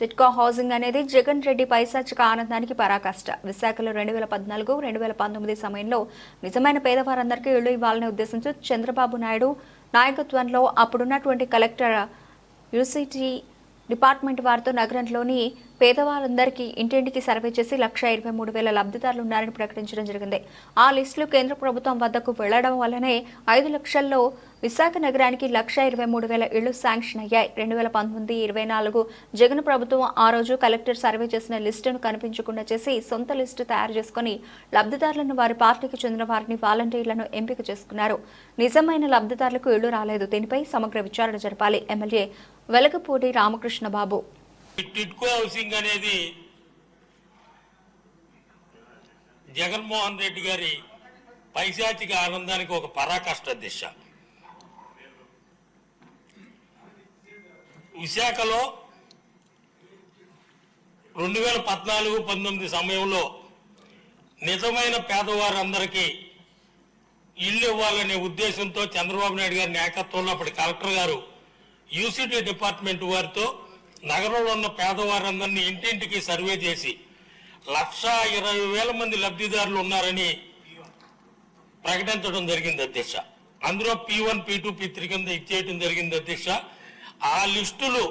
TIDCO housing అనేది జగన్ రెడ్డి పైశాచిక ఆనందానికి పరాకాష్ట. విశాఖలో రెండు వేల పద్నాలుగు రెండు వేల పంతొమ్మిది సమయంలో నిజమైన పేదవారందరికీ ఇళ్ళు ఇవ్వాలనే ఉద్దేశంతో చంద్రబాబు నాయుడు నాయకత్వంలో అప్పుడున్నటువంటి కలెక్టర్ యూసిటీ డిపార్ట్మెంట్ వారితో నగరంలోని పేదవారందరికీ ఇంటింటికి సర్వే చేసి లక్ష ఇరవై మూడు వేల లబ్ధిదారులు ఉన్నారని ప్రకటించడం జరిగింది. ఆ లిస్టులు కేంద్ర ప్రభుత్వం వద్దకు వెళ్ళడం వల్లనే ఐదు లక్షల్లో విశాఖ నగరానికి లక్ష ఇరవై మూడు వేల ఇళ్ళు శాంక్షన్ అయ్యాయి. రెండు వేల పంతొమ్మిది ఇరవై నాలుగు జగన్ ప్రభుత్వం ఆ రోజు కలెక్టర్ సర్వే చేసిన లిస్టును కనిపించకుండా చేసి సొంత లిస్టు తయారు చేసుకుని లబ్ధిదారులను వారి పార్టీకి చెందిన వారిని వాలంటీర్లను ఎంపిక చేసుకున్నారు. నిజమైన లబ్ధిదారులకు ఇళ్ళు రాలేదు. దీనిపై సమగ్ర విచారణ జరపాలి. ఎమ్మెల్యే వెలగపూడి రామకృష్ణ బాబు ఈ టిట్కో హౌసింగ్ అనేది జగన్మోహన్ రెడ్డి గారి పైశాచిక ఆనందానికి ఒక పరాకాష్ట దిశ. విశాఖలో రెండు వేల పద్నాలుగు పంతొమ్మిది సమయంలో నిజమైన పేదవారందరికీ ఇల్లు ఇవ్వాలనే ఉద్దేశంతో చంద్రబాబు నాయుడు గారి నాయకత్వంలో అప్పటి కలెక్టర్ గారు యూసిటీ డిపార్ట్మెంట్ వారితో నగరంలో ఉన్న పేదవారందరినీ ఇంటింటికి సర్వే చేసి లక్ష ఇరవై వేల మంది లబ్ధిదారులు ఉన్నారని ప్రకటించడం జరిగింది అధ్యక్ష. అందులో P one P two P three కింద ఇచ్చేయటం జరిగింది అధ్యక్ష. ఆ లిస్టులు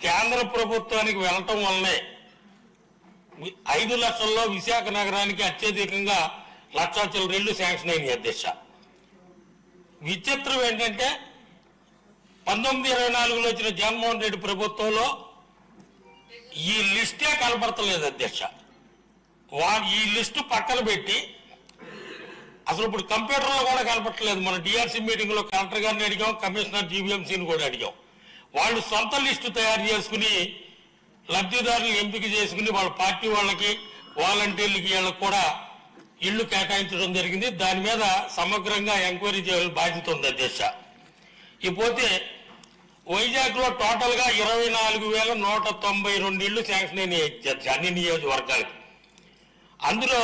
కేంద్ర ప్రభుత్వానికి వెళ్ళటం వల్లనే ఐదు లక్షల్లో విశాఖ నగరానికి అత్యధికంగా లక్షా చిల్లరెళ్ళు శాంక్షన్ అయినాయి అధ్యక్ష. విచిత్రం ఏంటంటే పంతొమ్మిది ఇరవై నాలుగులో వచ్చిన జగన్మోహన్ రెడ్డి ప్రభుత్వంలో ఈ లిస్టే కనబడతలేదు అధ్యక్ష. వా ఈ లిస్టు పక్కన పెట్టి అసలు ఇప్పుడు కంప్యూటర్లో కూడా కనపట్టలేదు మన డిఆర్సీ మీటింగ్లో కలెక్టర్ గారిని అడిగాం కమిషనర్ జీవీఎంసీని కూడా అడిగాం. వాళ్ళు సొంత లిస్టు తయారు చేసుకుని లబ్ధిదారులను ఎంపిక చేసుకుని వాళ్ళ పార్టీ వాళ్ళకి వాలంటీర్లకి వీళ్ళకి కూడా ఇళ్ళు కేటాయించడం జరిగింది. దాని మీద సమగ్రంగా ఎంక్వైరీ చేయాలని బాధ్యత ఉంది అధ్యక్ష. ఇకపోతే వైజాగ్లో టోటల్గా ఇరవై నాలుగు వేల నూట తొంభై రెండు ఇళ్ళు శాంక్షన్ అయినాయి అన్ని నియోజకవర్గాలకి. అందులో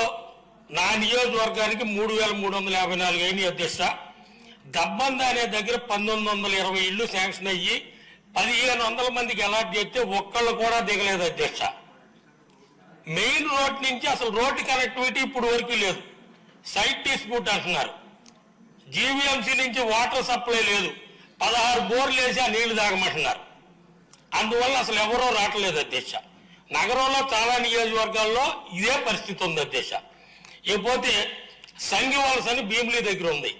నా నియోజకవర్గానికి మూడు వేల మూడు వందల యాభై నాలుగు అయిన అధ్యక్ష. దబ్బంద అనే దగ్గర పంతొమ్మిది వందల ఇరవై ఇళ్ళు శాంక్షన్ అయ్యి పదిహేను వందల మందికి అలాట్ చేస్తే ఒక్కళ్ళు కూడా దిగలేదు అధ్యక్ష. మెయిన్ రోడ్ నుంచి అసలు రోడ్డు కనెక్టివిటీ ఇప్పుడు వరకు లేదు. సైట్ డిస్ప్యూట్ అంటున్నారు. జీవీఎంసీ నుంచి వాటర్ సప్లై లేదు. పదహారు బోర్లు వేసి ఆ నీళ్ళు తాగమంటున్నారు. అందువల్ల అసలు ఎవరో రావట్లేదు అధ్యక్ష. నగరంలో చాలా నియోజకవర్గాల్లో ఇదే పరిస్థితి ఉంది అధ్యక్ష. ఇకపోతే సంగివలస అని భీములీ దగ్గర ఉంది.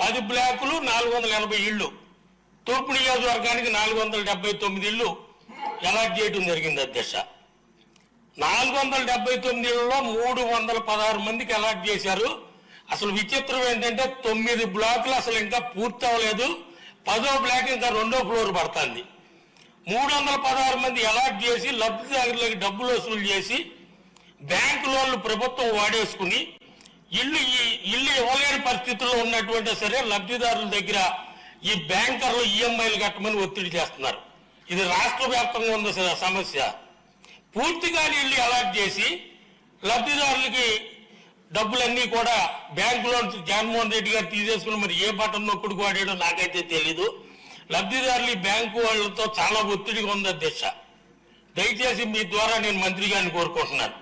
పది బ్లాకులు నాలుగు వందల ఎనభై ఇళ్ళు. తూర్పు నియోజకవర్గానికి నాలుగు వందల డెబ్బై తొమ్మిది ఇళ్ళు అలాట్ చేయడం జరిగింది అధ్యక్ష. నాలుగు వందల డెబ్బై తొమ్మిదిలో మూడు వందల పదహారు మందికి అలాట్ చేశారు. అసలు విచిత్రం ఏంటంటే తొమ్మిది బ్లాకులు అసలు ఇంకా పూర్తి అవ్వలేదు పదో బ్లాక్ ఇంకా రెండో ఫ్లోర్ పడుతుంది. మూడు వందల పదహారు మంది అలాట్ చేసి లబ్ధిదారులకి డబ్బులు వసూలు చేసి బ్యాంకు లోన్లు ప్రభుత్వం వాడేసుకుని ఇల్లు ఈ- ఇల్లు ఇవ్వలేని పరిస్థితుల్లో ఉన్నటువంటి సరే లబ్ధిదారుల దగ్గర ఈ బ్యాంకర్లు ఈఎంఐలు కట్టమని ఒత్తిడి చేస్తున్నారు. ఇది రాష్ట్ర వ్యాప్తంగా ఉన్న సమస్య. పూర్తిగా ఇల్లు అలాట్ చేసి లబ్ధిదారులకి డబ్బులన్నీ కూడా బ్యాంకులో నుంచి జగన్మోహన్ రెడ్డి గారు తీసేసుకుని మరి ఏ బటన్ నొక్కుడు వాడాడో నాకైతే తెలీదు. లబ్ధిదారులు ఈ బ్యాంకు వాళ్ళతో చాలా ఒత్తిడిగా ఉంది దిశ. దయచేసి మీ ద్వారా నేను మంత్రి గారిని కోరుకుంటున్నాను.